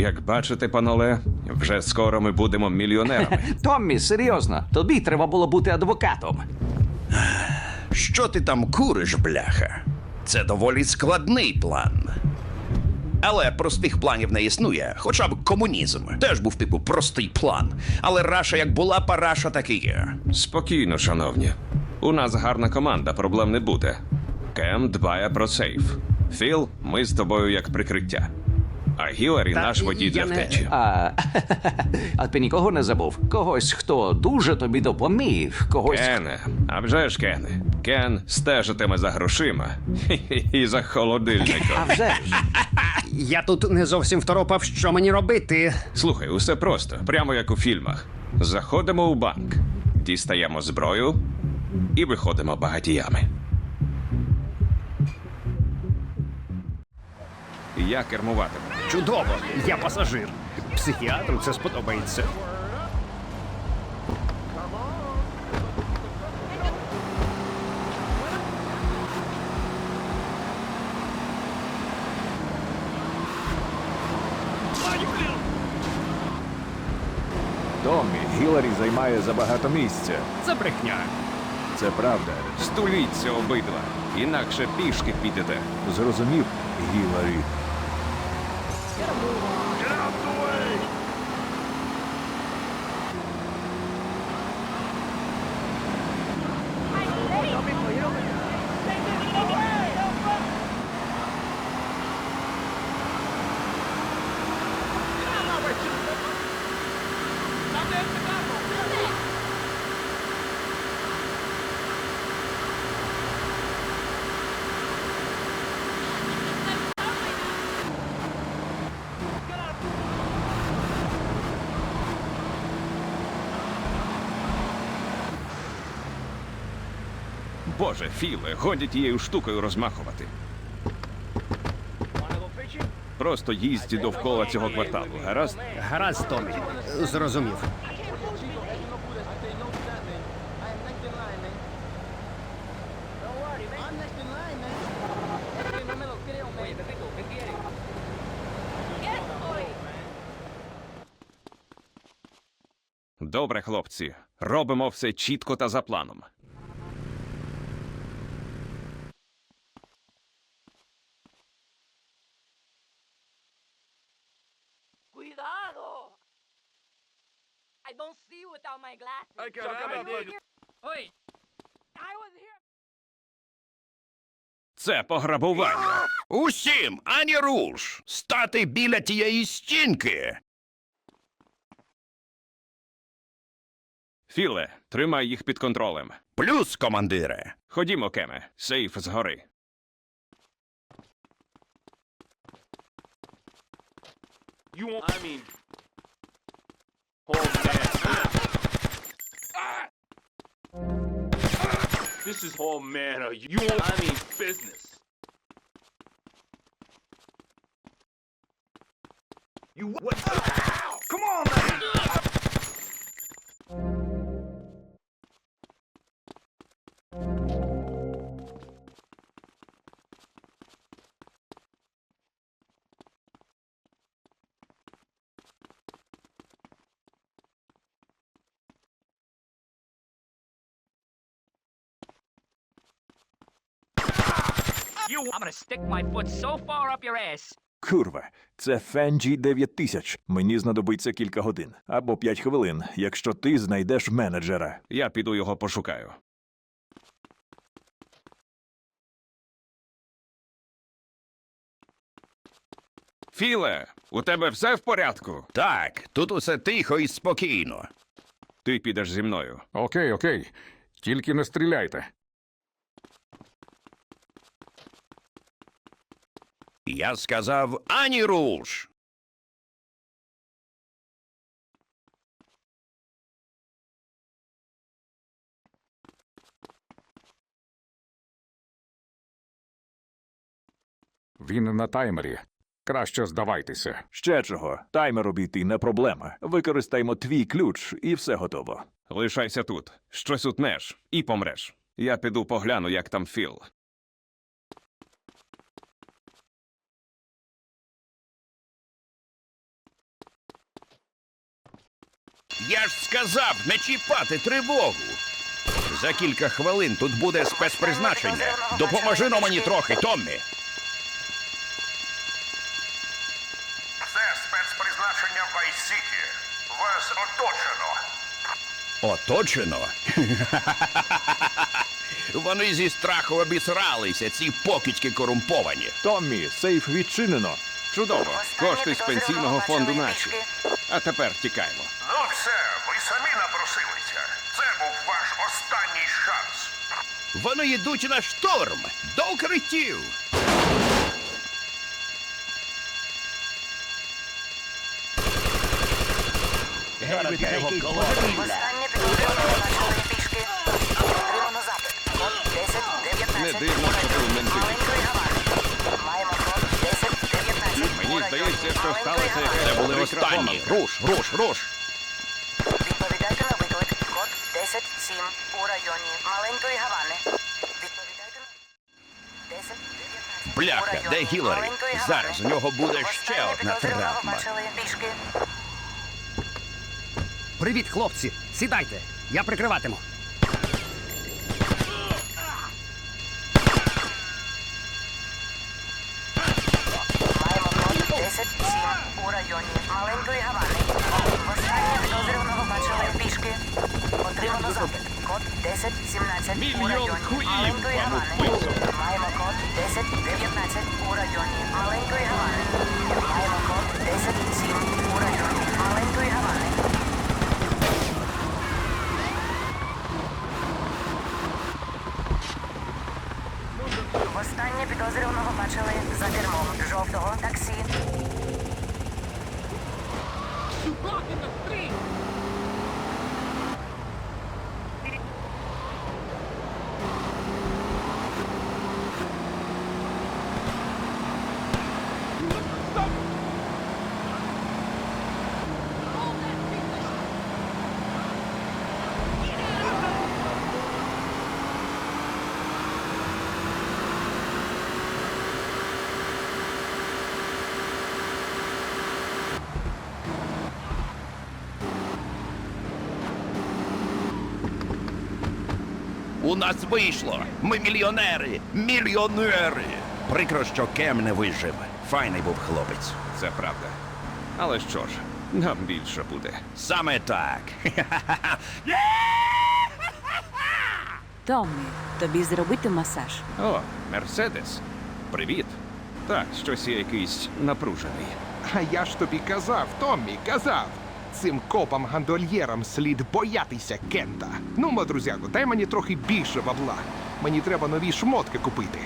Як бачите, панове, вже скоро ми будемо мільйонерами. Томмі, серйозно, тобі треба було бути адвокатом. Що ти там куриш, бляха? Це доволі складний план. Але простих планів не існує, хоча б комунізм теж був типу простий план. Але раша як була параша, так і є. Спокійно, шановні. У нас гарна команда, проблем не буде. Кем дбає про сейф. Філ, ми з тобою як прикриття. А Гіларі Та наш водій для я не- втечі. А, а ти нікого не забув? Когось, хто дуже тобі допоміг, когось. Кене, а вже ж Кене. Кен стежитиме за грошима і за холодильником. А вже ж. Я тут не зовсім второпав, що мені робити. Слухай, усе просто, прямо як у фільмах. Заходимо у банк, дістаємо зброю і виходимо багатіями. Я кермуватиму. Чудово, я пасажир. Психіатру це сподобається. Томмі, Гіларі займає забагато місця. Це брехня. Це правда. Стуліться обидва, інакше пішки підете. Зрозумів, Гіларі. Боже, Філе, годі тією штукою розмахувати. Просто їздь довкола цього кварталу, гаразд? Гаразд, Томі. Зрозумів. Добре, хлопці, робимо все чітко та за планом. My glasses. Ay, caramba, Wait, I was here. Це пограбування. Усім, ані руш! Стати біля тієї стінки. Філе, тримай їх під контролем. Плюс, командире. Ходімо, Кеме, сейф згори. You want? I mean, This is oh man. uh, You want? I mean, business. You what? Come You, I'm gonna stick my foot so far up your ass. Курва, це Фенджі 9000. Мені знадобиться кілька годин або 5 хвилин, якщо ти знайдеш менеджера. Я піду його пошукаю. Філе, у тебе все в порядку? Так, тут усе тихо і спокійно. Ти підеш зі мною. Окей, окей. Тільки не стріляйте. Я сказав ані руш. Він на таймері. Краще здавайтеся. Ще чого, таймер обійти не проблема. Використаємо твій ключ і все готово. Лишайся тут. Щось утнеш і помреш. Я піду погляну, як там Філ. Я ж сказав не чіпати тривогу. За кілька хвилин тут буде спецпризначення. Допоможи но мені трохи, Томмі. Це спецпризначення Вайс-Сіті. Вас оточено. Оточено. Вони зі страху обісралися, ці покидьки корумповані. Томмі, сейф відчинено. Чудово. Кошти з пенсійного фонду наші. А тепер тікаємо. Ну все, ви самі напросилися. Це був ваш останній шанс. Вони йдуть на шторм до укриттів. Останнє підозрюваного почали пішки. Отримано запит. Код 1019. Не дивно, що ти у менти. Маленької Гавани. Маємо код 1019. Мені здається, що сталося якесь Це були останні. Руш, руш, руш. 107 у районі Маленької Гавани. Відповідайте на 1019. Бляха, де Гіларі? Зараз у нього буде ще одна травма. Привіт, хлопці. Сідайте. Я прикриватиму. Отримано запит. Код 10-17 у Мільйон районі хуїв Маленької вам Гавани. вписано. Маємо код 10-19 у районі Маленької Гавани. Маємо код 10-7 у районі Маленької Гавани. У нас вийшло. Ми мільйонери. Мільйонери. Прикро, що Кем не вижив. Файний був хлопець. Це правда. Але що ж, нам більше буде. Саме так. Томмі, тобі зробити масаж. О, Мерседес. Привіт. Так, щось я якийсь напружений. А я ж тобі казав, Томмі, казав. Цим копам гандольєрам слід боятися Кента. Ну, мо, друзяко, дай мені трохи більше бабла. Мені треба нові шмотки купити.